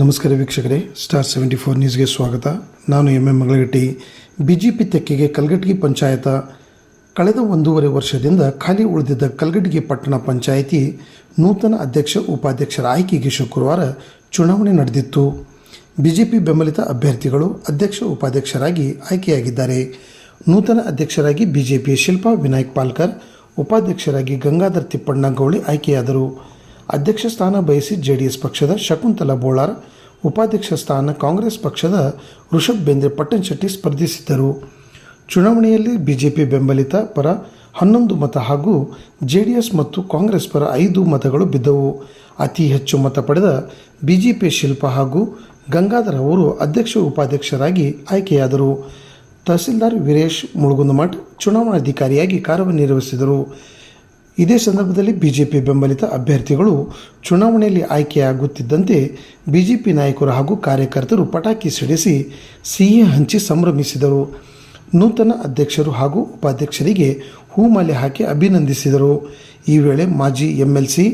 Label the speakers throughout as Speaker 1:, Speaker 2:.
Speaker 1: ನಮಸ್ಕಾರ ವೀಕ್ಷಕರೇ star seventy four ನ್ಯೂಸ್ಗೆ ಸ್ವಾಗತ. ನಾನು M M Magalagatti. B J P ತೆಕ್ಕೆಗೆ ಕಲ್ಗಟ್ಟಿಗೆ ಪಂಚಾಯತ. ಕಳೆದ ಒಂದೂವರೆ ವರ್ಷದಿಂದ ಖಾಲಿ ಉಳಿದಿದ್ದ ಕಲ್ಗಟ್ಟಿಗೆ ಪಟ್ಟಣ ಪಂಚಾಯಿತಿ ನೂತನ ಅಧ್ಯಕ್ಷ ಉಪಾಧ್ಯಕ್ಷರ ಆಯ್ಕೆಗೆ ಶುಕ್ರವಾರ ಚುನಾವಣೆ ನಡೆದಿತ್ತು. ಬಿ ಜೆ ಪಿ ಬೆಂಬಲಿತ ಅಭ್ಯರ್ಥಿಗಳು ಅಧ್ಯಕ್ಷ, ಉಪಾಧ್ಯಕ್ಷರಾಗಿ ಆಯ್ಕೆಯಾಗಿದ್ದಾರೆ. ನೂತನ ಅಧ್ಯಕ್ಷರಾಗಿ ಬಿ ಜೆ ಪಿಯ ಶಿಲ್ಪಾ ವಿನಾಯಕ್ ಪಾಲ್ಕರ್, ಉಪಾಧ್ಯಕ್ಷರಾಗಿ ಗಂಗಾಧರ್ ತಿಪ್ಪಣ್ಣ ಗೌಳಿ ಆಯ್ಕೆಯಾದರು. ಅಧ್ಯಕ್ಷ ಸ್ಥಾನ ಬಯಸಿ ಜೆಡಿಎಸ್ ಪಕ್ಷದ ಶಕುಂತಲಾ ಬೋಳಾರ್, ಉಪಾಧ್ಯಕ್ಷ ಸ್ಥಾನ ಕಾಂಗ್ರೆಸ್ ಪಕ್ಷದ ಋಷಭ್ ಬೇಂದ್ರೆ ಪಟ್ಟಣಶೆಟ್ಟಿ ಸ್ಪರ್ಧಿಸಿದ್ದರು. ಚುನಾವಣೆಯಲ್ಲಿ ಬಿಜೆಪಿ ಬೆಂಬಲಿತ ಪರ ಹನ್ನೊಂದು ಮತ ಹಾಗೂ ಜೆಡಿಎಸ್ ಮತ್ತು ಕಾಂಗ್ರೆಸ್ ಪರ ಐದು ಮತಗಳು ಬಿದ್ದವು. ಅತಿ ಹೆಚ್ಚು ಮತ ಪಡೆದ ಬಿಜೆಪಿ ಶಿಲ್ಪ ಹಾಗೂ ಗಂಗಾಧರ್ ಅವರು ಅಧ್ಯಕ್ಷ ಉಪಾಧ್ಯಕ್ಷರಾಗಿ ಆಯ್ಕೆಯಾದರು. ತಹಸೀಲ್ದಾರ್ ವೀರೇಶ್ ಮುಳುಗುಂದಮಠ್ ಚುನಾವಣಾಧಿಕಾರಿಯಾಗಿ ಕಾರ್ಯನಿರ್ವಹಿಸಿದರು. ಇದೇ ಸಂದರ್ಭದಲ್ಲಿ ಬಿಜೆಪಿ ಬೆಂಬಲಿತ ಅಭ್ಯರ್ಥಿಗಳು ಚುನಾವಣೆಯಲ್ಲಿ ಆಯ್ಕೆಯಾಗುತ್ತಿದ್ದಂತೆ ಬಿಜೆಪಿ ನಾಯಕರು ಹಾಗೂ ಕಾರ್ಯಕರ್ತರು ಪಟಾಕಿ ಸಿಡಿಸಿ ಸಿಹಿ ಹಂಚಿ ಸಂಭ್ರಮಿಸಿದರು. ನೂತನ ಅಧ್ಯಕ್ಷರು ಹಾಗೂ ಉಪಾಧ್ಯಕ್ಷರಿಗೆ ಹೂಮಾಲೆ ಹಾಕಿ ಅಭಿನಂದಿಸಿದರು. ಈ ವೇಳೆ ಮಾಜಿ ಎಂಎಲ್ಸಿ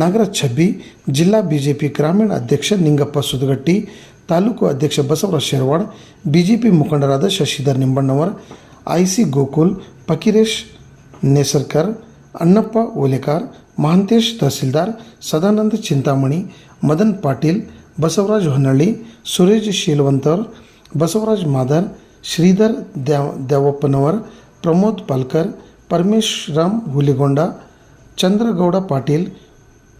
Speaker 1: ನಾಗರಾಜ್ ಛಬ್ಬಿ, ಜಿಲ್ಲಾ ಬಿಜೆಪಿ ಗ್ರಾಮೀಣ ಅಧ್ಯಕ್ಷ ನಿಂಗಪ್ಪ ಸುದಗಟ್ಟಿ ತಾಲೂಕು ಅಧ್ಯಕ್ಷ ಬಸವರಾಜ್ ಶೆರವಾಡ್, ಬಿಜೆಪಿ ಮುಖಂಡರಾದ ಶಶಿಧರ್ ನಿಂಬಣ್ಣವರ್, ಐಸಿ ಗೋಕುಲ್ ಪಕಿರೇಶ್ ನೇಸರ್ಕರ್ ಅಣ್ಣಪ್ಪ ಓಲೆಕಾರ್, ಮಹಾಂತೇಶ್ ತಹಸೀಲ್ದಾರ್, ಸದಾನಂದ ಚಿಂತಾಮಣಿ, ಮದನ್ ಪಾಟೀಲ್, ಬಸವರಾಜ್ ಹೊನ್ನಳ್ಳಿ, ಸುರೇಶ್ ಶೀಲವಂತರ್, ಬಸವರಾಜ್ ಮಾದರ್, ಶ್ರೀಧರ್ ದ್ಯಾ, ದ್ಯಾವಪ್ಪನವರ್, ಪ್ರಮೋದ್ ಪಾಲ್ಕರ್, ಪರಮೇಶ್ ರಾಮ್ ಹುಲಿಗೊಂಡ, ಚಂದ್ರಗೌಡ ಪಾಟೀಲ್,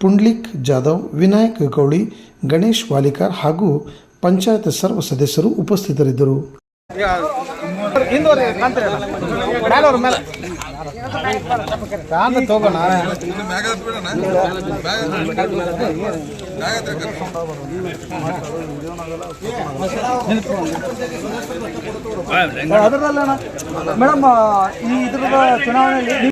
Speaker 1: ಪುಂಡ್ಲಿಕ್ ಜಾಧವ್, ವಿನಾಯಕ್ ಗೌಳಿ, ಗಣೇಶ್ ವಾಲಿಕಾರ್ ಹಾಗೂ ಪಂಚಾಯತ್ ಸರ್ವ ಸದಸ್ಯರು ಉಪಸ್ಥಿತರಿದ್ದರು.
Speaker 2: ಮೇಡಮ್ ಈ ಇದ್ರದ ಚುನಾವಣೆಯಲ್ಲಿ